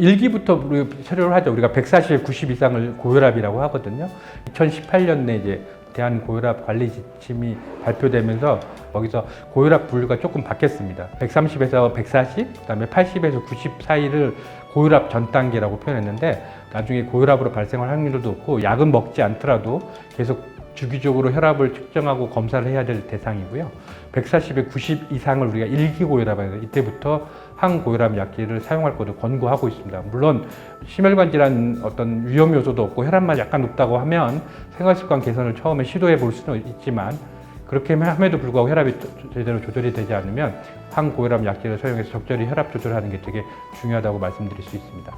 일기부터 체류를 하죠. 우리가 140, 90 이상을 고혈압이라고 하거든요. 2018년에 이제 대한 고혈압 관리 지침이 발표되면서 거기서 고혈압 분류가 조금 바뀌었습니다. 130에서 140, 그다음에 80에서 90 사이를 고혈압 전 단계라고 표현했는데 나중에 고혈압으로 발생할 확률도 높고 약은 먹지 않더라도 계속 주기적으로 혈압을 측정하고 검사를 해야 될 대상이고요. 140에 90 이상을 우리가 일기 고혈압에서 이때부터 항고혈압 약제를 사용할 것을 권고하고 있습니다. 물론 심혈관 질환 어떤 위험 요소도 없고 혈압만 약간 높다고 하면 생활 습관 개선을 처음에 시도해 볼 수는 있지만 그렇게 함에도 불구하고 혈압이 제대로 조절이 되지 않으면 항고혈압 약제를 사용해서 적절히 혈압 조절하는 게 되게 중요하다고 말씀드릴 수 있습니다.